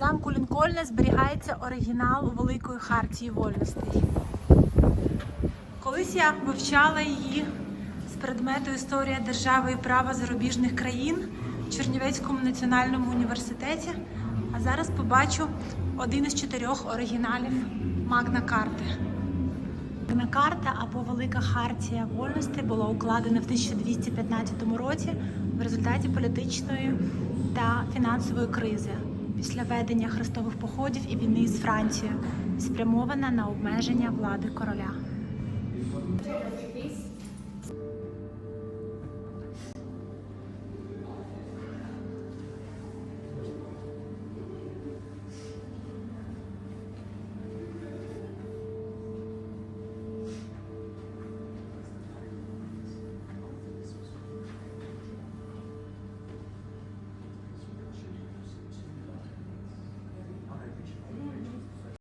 замку Лінкольна зберігається оригінал Великої хартії вольностей. Колись я вивчала її з предмету історія держави і права зарубіжних країн в Чернівецькому національному університеті. А зараз побачу один із чотирьох оригіналів Магна Карти. Магна Карта або Велика Хартія вольностей була укладена в 1215 році в результаті політичної та фінансової кризи після ведення хрестових походів і війни з Францією, спрямована на обмеження влади короля.